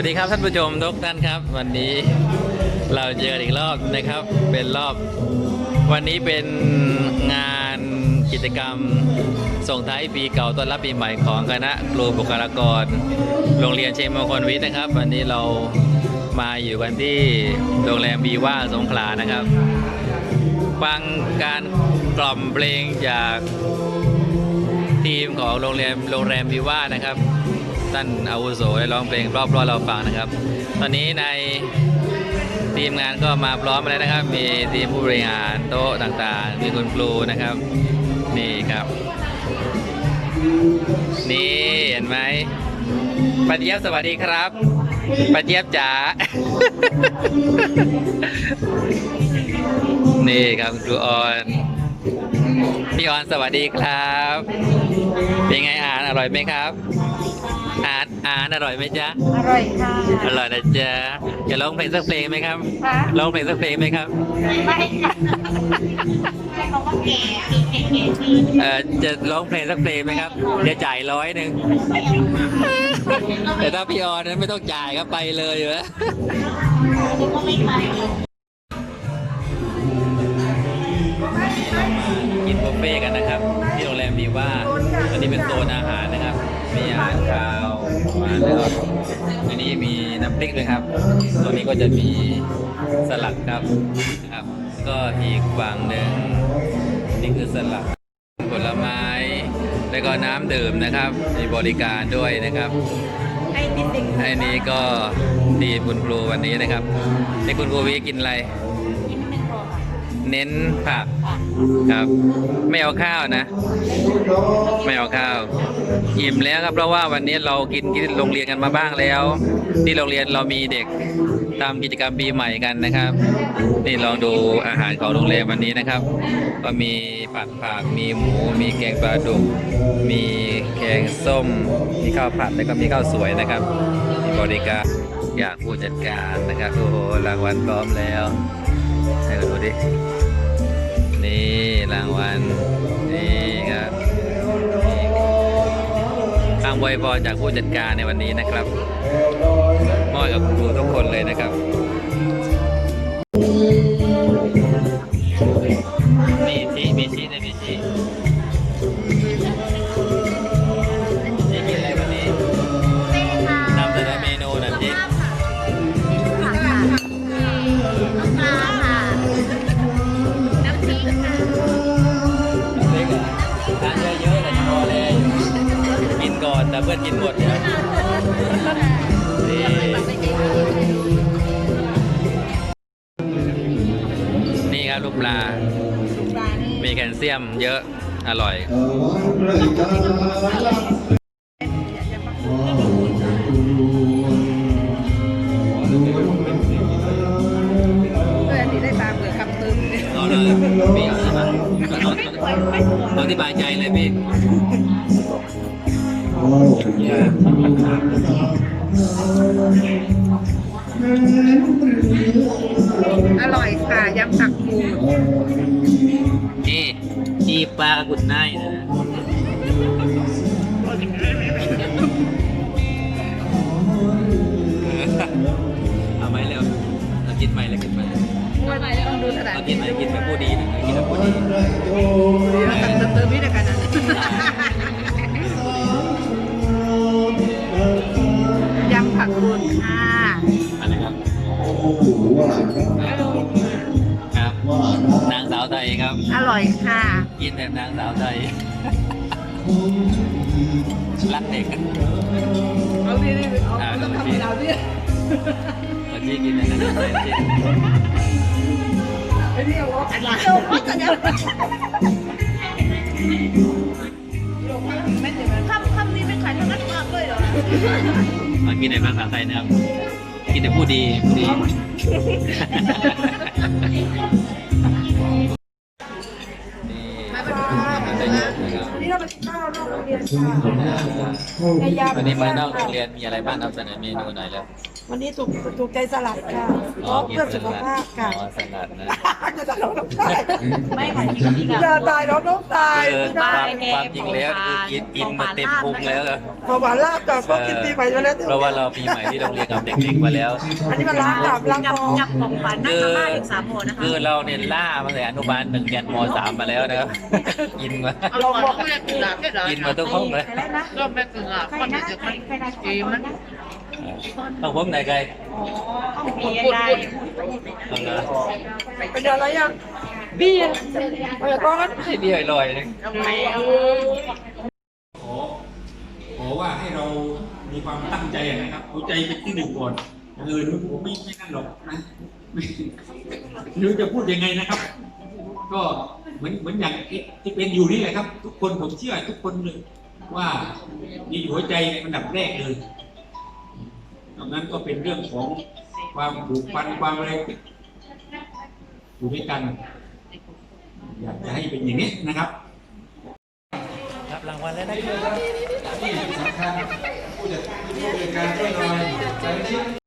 วัสดีครับท่านผู้ชมทุกท่านครับ วันนี้เราเจออีกรอบนะครับ เป็นรอบ วันนี้เป็นงานกิจกรรมส่งท้ายปีเก่าต้อนรับปีใหม่ของคณะครูบุคลากร โรงเรียนเชียงมงคลวิทย์นะครับ วันนี้เรามาอยู่กันที่โรงแรมบีว่าสงขลานะครับฟังการกล่อมเพลงจากทีมของโรงแรมโรงแรมบีว่านะครับ ท่านอาวุโสได้ร้องเพลงรอบรอเราฟังนะครับ ตอนนี้ในทีมงานก็มาพร้อมแล้วนะครับ มีทีมผู้บริหารโต๊ะต่างๆ มีคุณครูนะครับ นี่ครับ นี่เห็นไหมป้าเจี๊ยบสวัสดีครับป้าเจี๊ยบจ๋า นี่ครับคุณครูออนพี่ออนสวัสดีครับ เป็นไงอาหารอร่อยไหมครับ อาหารอาหารอร่อยไหมจ๊ะ อร่อยค่ะ อร่อยนะจ๊ะจะร้องเพลงสักเพลงไหมครับค่ะ ร้องเพลงสักเพลงไหมครับ ไม่ค่ะให้เขาว่าแก่แก่แก่ที่เอ่อจะร้องเพลงสักเพลงไหมครับ เดี๋ยวจ่ายร้อยหนึ่ง แต่ถ้าพี่ออนนั้นไม่ต้องจ่ายครับไปเลยเหรอ ก็ไม่ไปกินบุฟเฟ่ต์กันนะครับ ที่โรงแรมบีว่าอันนี้เป็นโซนอาหารนะครับ มีอาหารคาวหวานแล้วก็อันนี้มีน้ำพริกด้วยครับ ตัวนี้ก็จะมีสลัดครับนะครับ ก็อีกฝั่งหนึ่งนี่คือสลัดผลไม้ แล้วก็น้ำดื่มนะครับ มีบริการด้วยนะครับให้นิดนึงไอ้นี้ก็ดีมคุณครูวันนี้นะครับนี่คุณครูวิกินอะไรนิดนึงพอค่ะ เน้นผักครับ ไม่เอาข้าวนะ ไม่เอาข้าว อิ่มแล้วครับเพราะว่าวันนี้เรากินที่โรงเรียนกันมาบ้างแล้ว ที่โรงเรียนเรามีเด็กทำกิจกรรมปีใหม่กันนะครับนี่ลองดูอาหารของโรงแรมวันนี้นะครับ ก็มีผัดผักมีหมู มีแกงปลาดุกมีแกงส้ม มีข้าวผัดแล้วก็มีข้าวสวยนะครับมีบริการอยากผู้จัดการนะครับโอ้โหรางวัลพร้อมแล้ว ให้เราดูดิ นี่รางวัล นี่ครับนี่ทางบอยพรจากผู้จัดการในวันนี้นะครับมอบกับครูทุกคนเลยนะครับ มีชีมีชีในมีชี กินก่อนแต่เพื่อนกินหมดเนี่ยนี่นี่ครับลูกปลาปลานี่มีแคลเซียมเยอะอร่อย เออนี่ได้ปลาเปลือกคำตึงเลยเอาเลยพี่เอาใช่ไหมเอาเอาที่บายใจเลยพี่ อร่อยค่ะยำผักกูดนี่จีปลากุดไนนะเอาไหมเร็วเรากินใหม่เลยกินใหม่ว่าต้องดูสถานเรากิที่นใหมกินแบบผู้ดีนะกินแบบผู้ดีเราตักเติมนี่เดียวกันนะ อร่อยค่ะ กินแบบนางสาวไทยรักเด็กอะเอาดิดิเอาต้องทำเราดิเมื่อกี้กินแบบนางสาวไทยจริงไอ้นี่เอาอะไรโดนพัดกันคำคำนี้เป็นขายทางนักมากเลยเหรอมากินในภาษาไทยนะครับ กินแต่ผู้ดีผู้ดี วันนี้มานอกโรงเรียนมีอะไรบ้างนำเสนอเมนูหน่อยแล้วก วันนี้ถูกถูกใจสลัดค่ะเพราะเพื่อสุขภาพค่ะอ๋อสลัดนะจะตายน้องตายไม่ค่ะจริงๆจะตายน้องน้องตายคือความความจริงแล้วคือกินกินมาเต็มพุงแล้วครับพอหวานลาบกับก็กินปีใหม่มาแล้วเพราะว่าเราปีใหม่ที่โรงเรียนกับเด็กๆมาแล้วอันนี้มันล้างกับล้างกับคอกับของขวัญน่าจะมากถึงสามโมนะคะคือเราเนี่ยล่ามาแต่อนุบาลหนึ่งยันมสามมาแล้วนะครับกินมาลองบอกกินมาทุกห้องเลยก็ไม่ถึงอะคนเดียวมันจีมัน ต้องผมไหนไกลมีได้เอาละเป็นอะไรอะเบี้ยไปก้อนให้เดียวลอยเลยขอขอว่าให้เรามีความตั้งใจนะครับเอาใจเป็นที่หนึ่งก่อนอย่างอื่นผมไม่ไม่นั่นหรอกนะไม่ไม่รู้จะพูดยังไงนะครับ ก็เหมือนเหมือนอย่างที่เป็นอยู่นี่แหละครับ ทุกคนผมเชื่อทุกคนเลยว่ามีอยู่หัวใจในอันดับแรกเลยตรง นั้นก็เป็นเรื่องของความผูกพันความอะไรอยู่ด้วยกัน อยากจะให้เป็นอย่างนี้นะครับรับรางวัลแล้วนะครับที่สำคัญผู้จัดผู้จัดการช่วยหน่อย